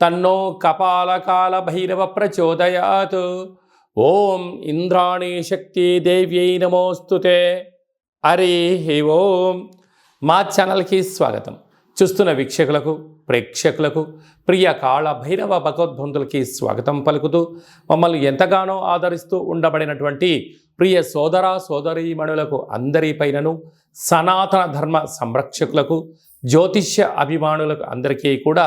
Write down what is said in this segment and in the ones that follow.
తన్నో కపాలకాల భైరవ ప్రచోదయాత్ ఓం ఇంద్రాణి శక్తి దేవ్యై నమోస్తుతే హరి ఓం. మా ఛానల్కి స్వాగతం. చూస్తున్న వీక్షకులకు ప్రేక్షకులకు ప్రియ కాళ భైరవ భగవద్బంధులకి స్వాగతం పలుకుతూ మమ్మల్ని ఎంతగానో ఆదరిస్తూ ఉండబడినటువంటి ప్రియ సోదర సోదరీమణులకు అందరిపైనను సనాతన ధర్మ సంరక్షకులకు జ్యోతిష్య అభిమానులకు అందరికీ కూడా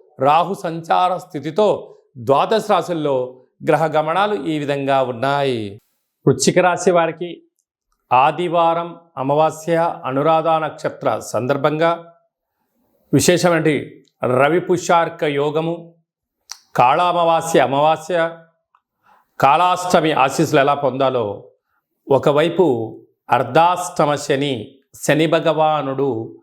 రాహు సంచార స్థితితో ద్వాదశ రాశుల్లో గ్రహ గమనాలు ఈ విధంగా ఉన్నాయి. వృశ్చిక రాశి వారికి ఆదివారం అమావాస్య అనురాధ నక్షత్ర సందర్భంగా విశేషమైన రవి పుష్యార్క యోగము కాళామావాస్య అమావాస్య కాళాష్టమి ఆశీస్సులు ఎలా పొందాలో ఒకవైపు అర్ధాష్టమ శని శని భగవానుడు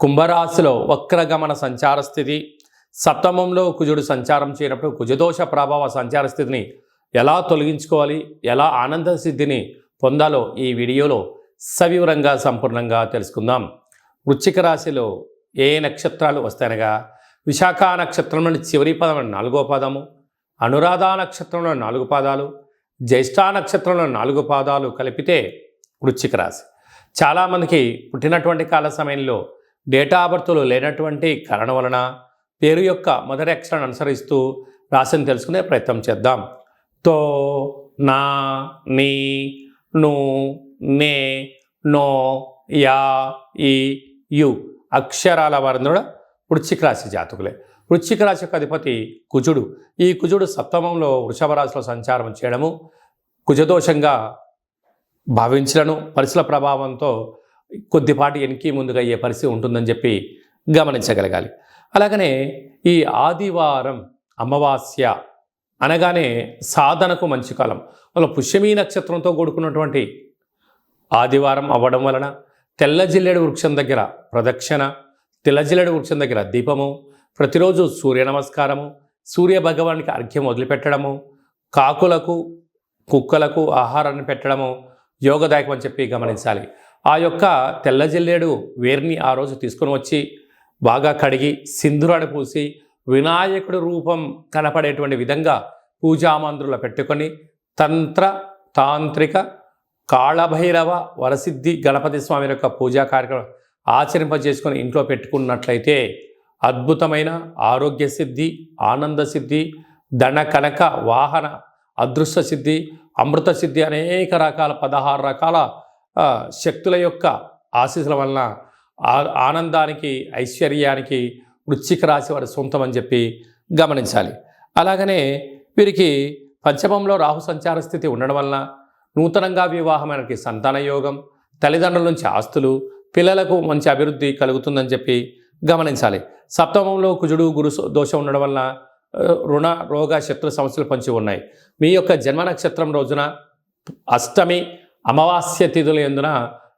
కుంభరాశిలో వక్రగమన సంచార స్థితి సప్తమంలో కుజుడు సంచారం చేయనప్పుడు కుజదోష ప్రభావ సంచార స్థితిని ఎలా తొలగించుకోవాలి ఎలా ఆనంద సిద్ధిని పొందాలో ఈ వీడియోలో సవివరంగా సంపూర్ణంగా తెలుసుకుందాం. వృశ్చిక రాశిలో ఏ నక్షత్రాలు వస్తాయనగా? విశాఖ నక్షత్రంలోని చివరి పదం నాలుగో పదము అనురాధ నక్షత్రంలో నాలుగు పాదాలు జ్యేష్ఠ నక్షత్రంలో నాలుగు పాదాలు కలిపితే వృశ్చిక రాశి. చాలామందికి పుట్టినటువంటి కాల సమయంలో డేటా బర్త్లు లేనటువంటి కారణం వలన పేరు యొక్క మొదటి అక్షరాన్ని అనుసరిస్తూ రాశిని తెలుసుకునే ప్రయత్నం చేద్దాం. తో నా నీ ను నే నో యా ఈ యు అక్షరాల వారందరూ కూడా వృశ్చిక రాశి జాతకులే. వృశ్చిక రాశి యొక్క అధిపతి కుజుడు. ఈ కుజుడు సప్తమంలో వృషభ రాశిలో సంచారం చేయడము కుజదోషంగా భావించలను పరిస్థితుల ప్రభావంతో కొద్దిపాటి వెనక్కి ముందుగా అయ్యే పరిస్థితి ఉంటుందని చెప్పి గమనించగలగాలి. అలాగనే ఈ ఆదివారం అమావాస్య అనగానే సాధనకు మంచి కాలం. వాళ్ళ పుష్యమీ నక్షత్రంతో కూడుకున్నటువంటి ఆదివారం అవ్వడం వలన తెల్లజిల్లెడు వృక్షం దగ్గర ప్రదక్షిణ తెల్లజిల్లెడు వృక్షం దగ్గర దీపము ప్రతిరోజు సూర్య నమస్కారము సూర్య భగవానికి అర్ఘ్యం వదిలిపెట్టడము కాకులకు కుక్కలకు ఆహారాన్ని పెట్టడము యోగదాయకం అని చెప్పి గమనించాలి. ఆ యొక్క తెల్ల జిల్లేడు వేర్ని ఆ రోజు తీసుకొని వచ్చి బాగా కడిగి సింధురాడు పూసి వినాయకుడి రూపం కనపడేటువంటి విధంగా పూజామంత్రులు పెట్టుకొని తంత్ర తాంత్రిక కాళభైరవ వరసిద్ధి గణపతి స్వామి యొక్క పూజా కార్యక్రమం ఆచరింపజేసుకొని ఇంట్లో పెట్టుకున్నట్లయితే అద్భుతమైన ఆరోగ్య సిద్ధి ఆనంద సిద్ధి ధన కనక వాహన అదృష్ట సిద్ధి అమృత సిద్ధి అనేక రకాల పదహారు రకాల శక్తుల యొక్క ఆశీస్సుల వలన ఆనందానికి ఐశ్వర్యానికి వృశ్చిక రాశి వారి సొంతం అని చెప్పి గమనించాలి. అలాగనే వీరికి పంచమంలో రాహు సంచార స్థితి ఉండడం వలన నూతనంగా వివాహమైనకి సంతాన యోగం తల్లిదండ్రుల నుంచి ఆస్తులు పిల్లలకు మంచి అభివృద్ధి కలుగుతుందని చెప్పి గమనించాలి. సప్తమంలో కుజుడు గురు దోషం ఉండడం వలన రుణ రోగ శత్రు సమస్యలు పంచి ఉన్నాయి. మీ యొక్క జన్మ నక్షత్రం రోజున అష్టమి అమావాస్య తిథుల ఎందున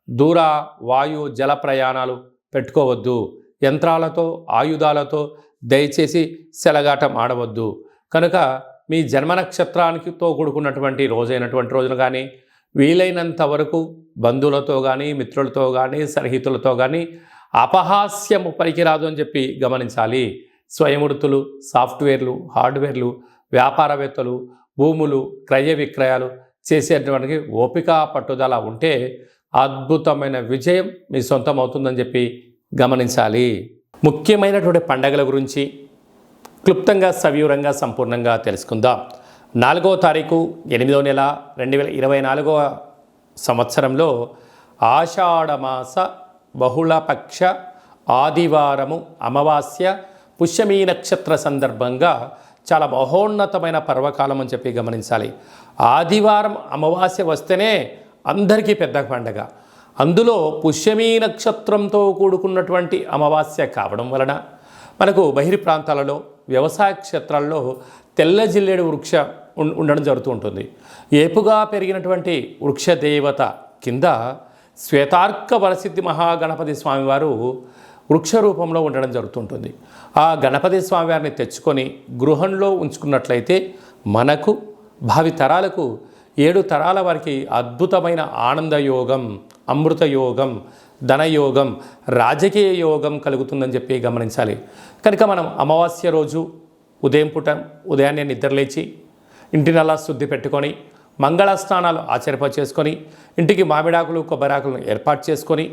దూర వాయు జల ప్రయాణాలు పెట్టుకోవద్దు. యంత్రాలతో ఆయుధాలతో దయచేసి సెలగాటం ఆడవద్దు. కనుక మీ జన్మ నక్షత్రానికితో కూడుకున్నటువంటి రోజైనటువంటి రోజున కానీ వీలైనంత వరకు బంధువులతో కానీ మిత్రులతో కానీ సన్నిహితులతో కానీ అపహాస్యము పనికిరాదు అని చెప్పి గమనించాలి. స్వయంవృత్తులు సాఫ్ట్వేర్లు హార్డ్వేర్లు వ్యాపారవేత్తలు భూములు క్రయ విక్రయాలు చేసేటువంటి ఓపిక పట్టుదల ఉంటే అద్భుతమైన విజయం మీ సొంతం అవుతుందని చెప్పి గమనించాలి. ముఖ్యమైనటువంటి పండగల గురించి క్లుప్తంగా సవివరంగా సంపూర్ణంగా తెలుసుకుందాం. నాలుగవ తారీఖు ఎనిమిదవ నెల రెండు వేల ఇరవై నాలుగవ సంవత్సరంలో ఆషాఢమాస బహుళపక్ష ఆదివారము అమావాస్య పుష్యమీ నక్షత్ర సందర్భంగా చాలా మహోన్నతమైన పర్వకాలం అని చెప్పి గమనించాలి. ఆదివారం అమావాస్య వస్తేనే అందరికీ పెద్ద పండగ. అందులో పుష్యమీ నక్షత్రంతో కూడుకున్నటువంటి అమావాస్య కావడం వలన మనకు బహిరి ప్రాంతాలలో వ్యవసాయ క్షేత్రాల్లో తెల్ల జిల్లేడు వృక్ష ఉం- ఉండడం జరుగుతూ ఉంటుంది. ఏపుగా పెరిగినటువంటి వృక్ష దేవత కింద శ్వేతార్క వరసిద్ధి మహాగణపతి స్వామివారు వృక్ష రూపంలో ఉండడం జరుగుతుంటుంది ఆ గణపతి స్వామివారిని తెచ్చుకొని గృహంలో ఉంచుకున్నట్లయితే మనకు భావి తరాలకు ఏడు తరాల వారికి అద్భుతమైన ఆనందయోగం అమృతయోగం ధనయోగం రాజకీయ యోగం కలుగుతుందని చెప్పి గమనించాలి. కనుక మనం అమావాస్య రోజు ఉదయం పూట ఉదయాన్నే నిద్రలేచి ఇంటినల్లా శుద్ధి పెట్టుకొని మంగళ స్నానాలు ఆచరింప చేసుకొని ఇంటికి మామిడాకులు కొబ్బరాకులను ఏర్పాటు చేసుకొని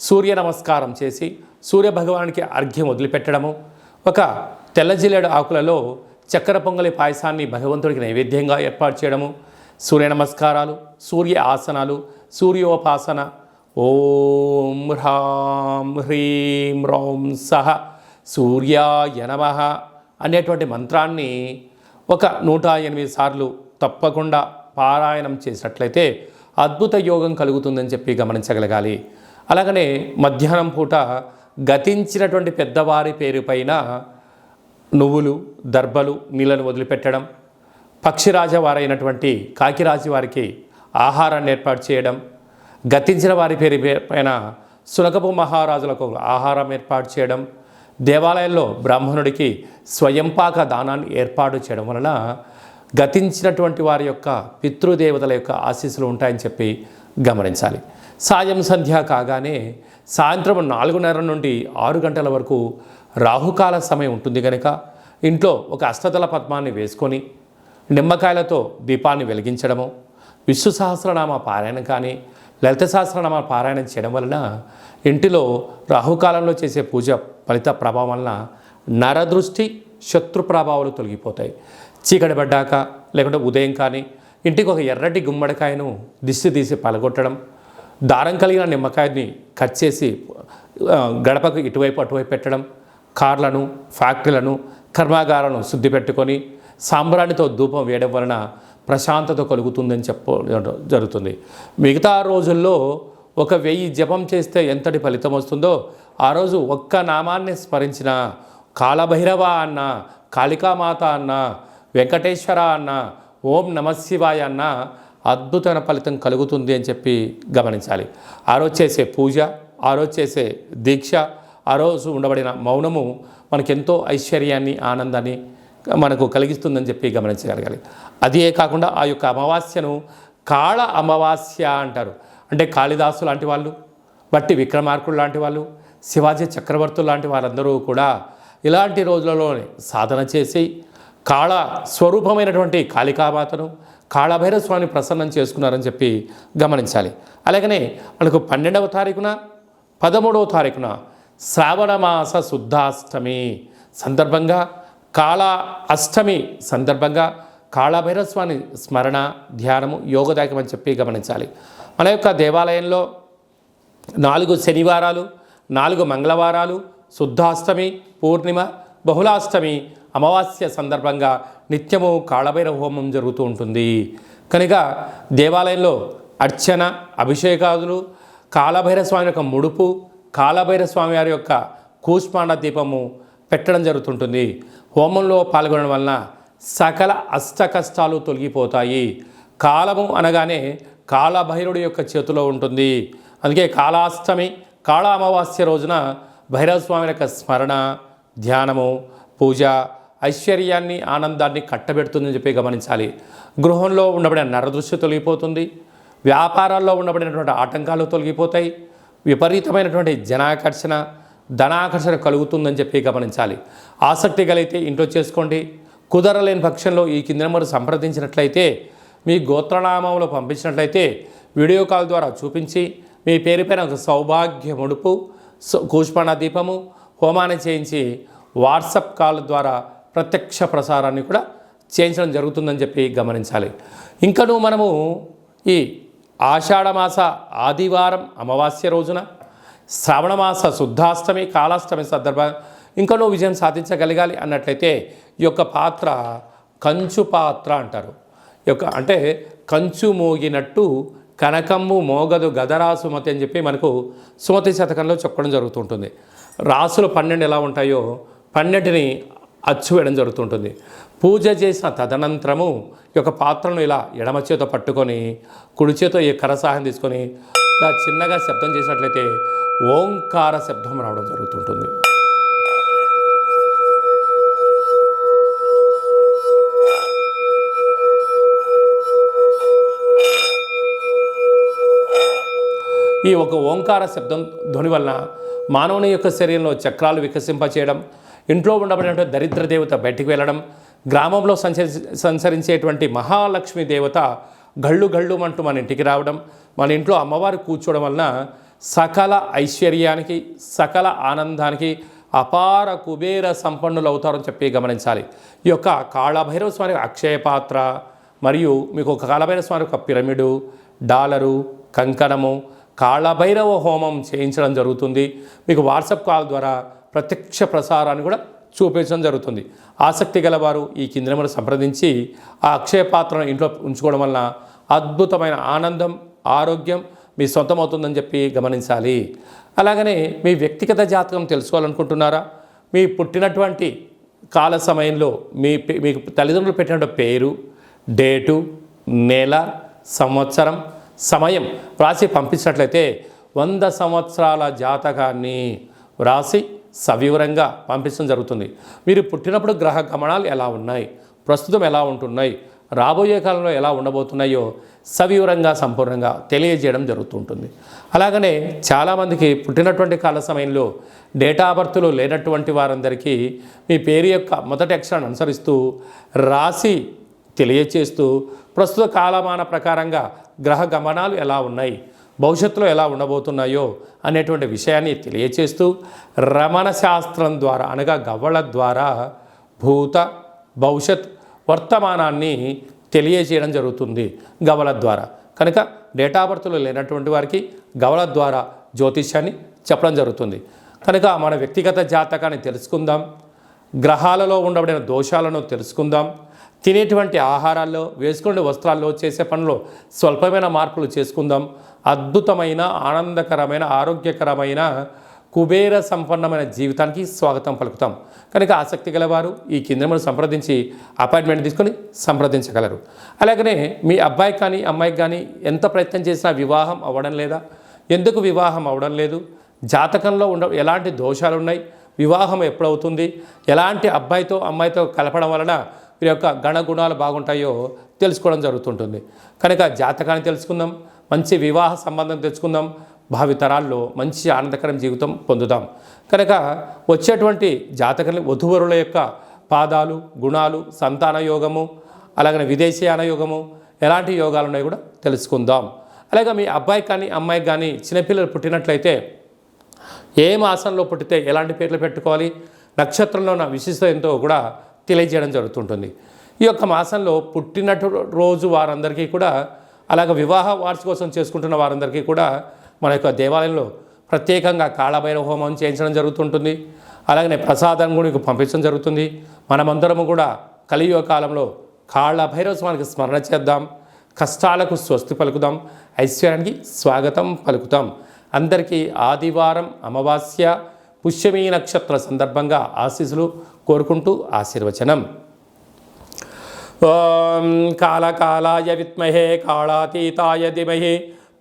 సూర్య నమస్కారం చేసి సూర్య భగవానికి అర్ఘ్యం వదిలిపెట్టడము ఒక తెల్లజిల్లేడు ఆకులలో చక్కెర పొంగలి పాయసాన్ని భగవంతుడికి నైవేద్యంగా ఏర్పాటు చేయడము సూర్య నమస్కారాలు సూర్య ఆసనాలు సూర్యోపాసన. ఓం హ్రాం హ్రీం రౌం సహ సూర్యాయ నమ అనేటువంటి మంత్రాన్ని ఒక నూట ఎనిమిది సార్లు తప్పకుండా పారాయణం చేసినట్లయితే అద్భుత యోగం కలుగుతుందని చెప్పి గమనించగలగాలి. అలాగనే మధ్యాహ్నం పూట గతించినటువంటి పెద్దవారి పేరుపైన నువ్వులు దర్భలు నీళ్ళను వదిలిపెట్టడం పక్షిరాజ వారైనటువంటి కాకిరాజు వారికి ఆహారాన్ని ఏర్పాటు చేయడం గతించిన వారి పేరు పైన సునకపు మహారాజులకు ఆహారం ఏర్పాటు చేయడం దేవాలయంలో బ్రాహ్మణుడికి స్వయంపాక దానాన్ని ఏర్పాటు చేయడం వలన గతించినటువంటి వారి యొక్క పితృదేవతల యొక్క ఆశీస్సులు ఉంటాయని చెప్పి గమనించాలి. సాయం సంధ్య కాగానే సాయంత్రం నాలుగున్నర నుండి ఆరు గంటల వరకు రాహుకాల సమయం ఉంటుంది కనుక ఇంట్లో ఒక అష్టదళ పద్మాన్ని వేసుకొని నిమ్మకాయలతో దీపాన్ని వెలిగించడము విష్ణు సహస్రనామ పారాయణం కానీ లలిత సహస్రనామ పారాయణం చేయడం వలన ఇంటిలో రాహుకాలంలో చేసే పూజ ఫలిత ప్రభావం వలన నరదృష్టి శత్రు ప్రభావాలు తొలగిపోతాయి. చీకటి పడ్డాక లేకుంటే ఉదయం కానీ ఇంటికి ఒక ఎర్రటి గుమ్మడికాయను దిష్టి తీసి పలగొట్టడం దారం కలిగిన నిమ్మకాయని కట్ చేసి గడపకు ఇటువైపు అటువైపు పెట్టడం కార్లను ఫ్యాక్టరీలను కర్మాగారాలను శుద్ధి పెట్టుకొని సాంబ్రాణితో ధూపం వేయడం వలన ప్రశాంతత కలుగుతుందని చెప్ప జరుగుతుంది. మిగతా రోజుల్లో ఒక వెయ్యి జపం చేస్తే ఎంతటి ఫలితం వస్తుందో ఆ రోజు ఒక్క నామాన్ని స్మరించిన కాలభైరవ అన్న కాళికామాత అన్న వెంకటేశ్వర అన్న ఓం నమశివాయ అన్న అద్భుతమైన ఫలితం కలుగుతుంది అని చెప్పి గమనించాలి. ఆ రోజు చేసే పూజ ఆ రోజు చేసే దీక్ష ఆ రోజు ఉండబడిన మౌనము మనకెంతో ఐశ్వర్యాన్ని ఆనందాన్ని మనకు కలిగిస్తుందని చెప్పి గమనించగలగాలి. అదే కాకుండా ఆ యొక్క అమావాస్యను కాళ అమావాస్య అంటారు. అంటే కాళిదాసు లాంటి వాళ్ళు బట్టి విక్రమార్కుడు లాంటి వాళ్ళు శివాజీ చక్రవర్తులు లాంటి వారందరూ కూడా ఇలాంటి రోజులలోనే సాధన చేసి కాళ స్వరూపమైనటువంటి కాళికామాతను కాళభైరవ స్వామిని ప్రసన్నం చేసుకున్నారని చెప్పి గమనించాలి. అలాగనే మనకు పన్నెండవ తారీఖున పదమూడవ తారీఖున శ్రావణమాస శుద్ధాష్టమి సందర్భంగా కాళా అష్టమి సందర్భంగా కాలభైరవస్వామి స్మరణ ధ్యానము యోగదాయకం అని చెప్పి గమనించాలి. మన యొక్క దేవాలయంలో నాలుగు శనివారాలు నాలుగు మంగళవారాలు శుద్ధాష్టమి పూర్ణిమ బహుళాష్టమి అమావాస్య సందర్భంగా నిత్యము కాళభైరవ హోమం జరుగుతూ ఉంటుంది. కనుక దేవాలయంలో అర్చన అభిషేకాదులు కాళభైరస్వామి యొక్క ముడుపు కాళభైరస్వామి వారి యొక్క కూష్మాండ దీపము పెట్టడం జరుగుతుంటుంది. హోమంలో పాల్గొనడం వలన సకల అష్ట కష్టాలు తొలగిపోతాయి. కాలము అనగానే కాళభైరుడి యొక్క చేతిలో ఉంటుంది. అందుకే కాళాష్టమి కాళ అమావాస్య రోజున భైరవస్వామి యొక్క స్మరణ ధ్యానము పూజ ఐశ్వర్యాన్ని ఆనందాన్ని కట్టబెడుతుందని చెప్పి గమనించాలి. గృహంలో ఉండబడిన నరదృష్టి తొలగిపోతుంది. వ్యాపారాల్లో ఉండబడినటువంటి ఆటంకాలు తొలగిపోతాయి. విపరీతమైనటువంటి జనాకర్షణ ధనాకర్షణ కలుగుతుందని చెప్పి గమనించాలి. ఆసక్తి కలిగితే ఇంట్లో చేసుకోండి. కుదరలేని పక్షంలో ఈ కింద నెంబర్ సంప్రదించినట్లయితే మీ గోత్రనామంలో పంపించినట్లయితే వీడియో కాల్ ద్వారా చూపించి మీ పేరుపైన ఒక సౌభాగ్య ముడుపు స- దీపము హోమాన్ని చేయించి వాట్సప్ కాల్ ద్వారా ప్రత్యక్ష ప్రసారాన్ని కూడా చేయించడం జరుగుతుందని చెప్పి గమనించాలి. ఇంకను మనము ఈ ఆషాఢమాస ఆదివారం అమావాస్య రోజున శ్రావణమాస శుద్ధాష్టమి కాలాష్టమి సందర్భంగా ఇంకనూ విజయం సాధించగలగాలి అన్నట్లయితే ఈ యొక్క పాత్ర కంచు పాత్ర అంటారు. ఈ యొక్క అంటే కంచు మోగినట్టు కనకమ్ము మోగదు గదరా సుమతి అని చెప్పి మనకు సుమతి శతకంలో చెప్పడం జరుగుతుంటుంది. రాసులు పన్నెండు ఎలా ఉంటాయో పన్నెండుని అచ్చు వేయడం జరుగుతుంటుంది. పూజ చేసిన తదనంతరము ఈ యొక్క పాత్రను ఇలా ఎడమ చేత పట్టుకొని కుడి చేతో ఈ కరసాహం తీసుకొని ఇలా చిన్నగా శబ్దం చేసినట్లయితే ఓంకార శబ్దం రావడం జరుగుతుంటుంది. ఈ ఒక ఓంకార శబ్దం ధ్వని వలన మానవుని యొక్క శరీరంలో చక్రాలు వికసింపచేయడం ఇంట్లో ఉండబడినటువంటి దరిద్ర దేవత బయటికి వెళ్ళడం గ్రామంలో సంచరి సంచరించేటువంటి మహాలక్ష్మి దేవత గళ్ళు గళ్ళు అంటూ మన ఇంటికి రావడం మన ఇంట్లో అమ్మవారు కూర్చోవడం వలన సకల ఐశ్వర్యానికి సకల ఆనందానికి అపార కుబేర సంపన్నులు అవుతారని చెప్పి గమనించాలి. ఈ యొక్క కాళభైరవ స్వామి అక్షయ పాత్ర మరియు మీకు ఒక కాళభైరవ స్వామి ఒక పిరమిడు డాలరు కంకణము కాళభైరవ హోమం చేయించడం జరుగుతుంది. మీకు వాట్సాప్ కాల్ ద్వారా ప్రత్యక్ష ప్రసారాన్ని కూడా చూపించడం జరుగుతుంది. ఆసక్తి గలవారు ఈ కింది సంప్రదించి ఆ అక్షయ పాత్రను ఇంట్లో ఉంచుకోవడం వలన అద్భుతమైన ఆనందం ఆరోగ్యం మీ సొంతమవుతుందని చెప్పి గమనించాలి. అలాగనే మీ వ్యక్తిగత జాతకం తెలుసుకోవాలనుకుంటున్నారా? మీ పుట్టినటువంటి కాల సమయంలో మీ పే- మీకు తల్లిదండ్రులు పెట్టినటువంటి పేరు డేటు నెల సంవత్సరం సమయం వ్రాసి పంపించినట్లయితే వంద సంవత్సరాల జాతకాన్ని వ్రాసి సవివరంగా పంపించడం జరుగుతుంది. మీరు పుట్టినప్పుడు గ్రహ గమనాలు ఎలా ఉన్నాయి? ప్రస్తుతం ఎలా ఉంటున్నాయి? రాబోయే కాలంలో ఎలా ఉండబోతున్నాయో సవివరంగా సంపూర్ణంగా తెలియజేయడం జరుగుతుంటుంది. అలాగనే చాలామందికి పుట్టినటువంటి కాల సమయంలో డేటా బర్త్లు లేనటువంటి వారందరికీ మీ పేరు యొక్క మొదటి అక్షరాన్ని అనుసరిస్తూ రాసి తెలియచేస్తూ ప్రస్తుత కాలమాన ప్రకారంగా గ్రహ గమనాలు ఎలా ఉన్నాయి భవిష్యత్తులో ఎలా ఉండబోతున్నాయో అనేటువంటి విషయాన్ని తెలియచేస్తూ రమణ శాస్త్రం ద్వారా అనగా గవ్వల ద్వారా భూత భవిష్యత్ వర్తమానాన్ని తెలియజేయడం జరుగుతుంది గవల ద్వారా. కనుక డేటా బర్త్లు లేనటువంటి వారికి గవల ద్వారా జ్యోతిష్యాన్ని చెప్పడం జరుగుతుంది. కనుక మన వ్యక్తిగత జాతకాన్ని తెలుసుకుందాం. గ్రహాలలో ఉండబడిన దోషాలను తెలుసుకుందాం. తినేటువంటి ఆహారాల్లో వేసుకునే వస్త్రాల్లో చేసే పనులు స్వల్పమైన మార్పులు చేసుకుందాం. అద్భుతమైన ఆనందకరమైన ఆరోగ్యకరమైన కుబేర సంపన్నమైన జీవితానికి స్వాగతం పలుకుతాం. కనుక ఆసక్తి గలవారు ఈ కేంద్రమును సంప్రదించి అపాయింట్మెంట్ తీసుకొని సంప్రదించగలరు. అలాగనే మీ అబ్బాయికి కానీ అమ్మాయికి కానీ ఎంత ప్రయత్నం చేసినా వివాహం అవ్వడం లేదా? ఎందుకు వివాహం అవ్వడం లేదు? జాతకంలో ఉండ ఎలాంటి దోషాలు ఉన్నాయి వివాహం ఎప్పుడవుతుంది? ఎలాంటి అబ్బాయితో అమ్మాయితో కలపడం వలన వీరి యొక్క గణగుణాలు బాగుంటాయో తెలుసుకోవడం జరుగుతుంటుంది. కనుక జాతకాన్ని తెలుసుకుందాం మంచి వివాహ సంబంధం తెచ్చుకుందాం భావితరాల్లో మంచి ఆనందకరం జీవితం పొందుతాం కనుక వచ్చేటువంటి జాతకం వధువరుల యొక్క పాదాలు గుణాలు సంతాన యోగము అలాగనే విదేశీయాన యోగము ఎలాంటి యోగాలు ఉన్నాయో కూడా తెలుసుకుందాం. అలాగే మీ అబ్బాయి కానీ అమ్మాయికి కానీ చిన్నపిల్లలు పుట్టినట్లయితే ఏ మాసంలో పుట్టితే ఎలాంటి పేర్లు పెట్టుకోవాలి నక్షత్రంలో ఉన్న విశిష్టత ఎంతో కూడా తెలియజేయడం జరుగుతుంటుంది. ఈ యొక్క మాసంలో పుట్టినటు రోజు వారందరికీ కూడా అలాగే వివాహ వార్షికోత్సవం చేసుకుంటున్న వారందరికీ కూడా మన యొక్క దేవాలయంలో ప్రత్యేకంగా కాళభైరవ హోమం చేయించడం జరుగుతుంటుంది. అలాగనే ప్రసాదం గుడికి పంపించడం జరుగుతుంది. మనమందరము కూడా కలియుగ కాలంలో కాళ్ళ స్వామికి స్మరణ చేద్దాం. కష్టాలకు స్వస్తి పలుకుదాం. ఐశ్వర్యానికి స్వాగతం పలుకుతాం. అందరికీ ఆదివారం అమావాస్య పుష్యమీ నక్షత్ర సందర్భంగా ఆశీస్సులు కోరుకుంటూ ఆశీర్వచనం. ఓం కాళకాళాయ విత్మహే కాళాతీతాయ ధిమహి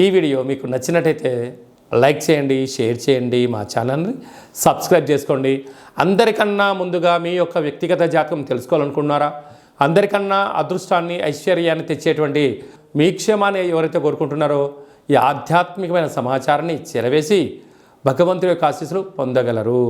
ఈ వీడియో మీకు నచ్చినట్టయితే లైక్ చేయండి షేర్ చేయండి మా ఛానల్ని సబ్స్క్రైబ్ చేసుకోండి. అందరికన్నా ముందుగా మీ యొక్క వ్యక్తిగత జాతకం తెలుసుకోవాలనుకున్నారా అందరికన్నా అదృష్టాన్ని ఐశ్వర్యాన్ని తెచ్చేటువంటి మీ క్షేమాన్ని ఎవరైతే కోరుకుంటున్నారో ఈ ఆధ్యాత్మికమైన సమాచారాన్ని చెరవేసి భగవంతుడి యొక్క ఆశీస్సులు పొందగలరు.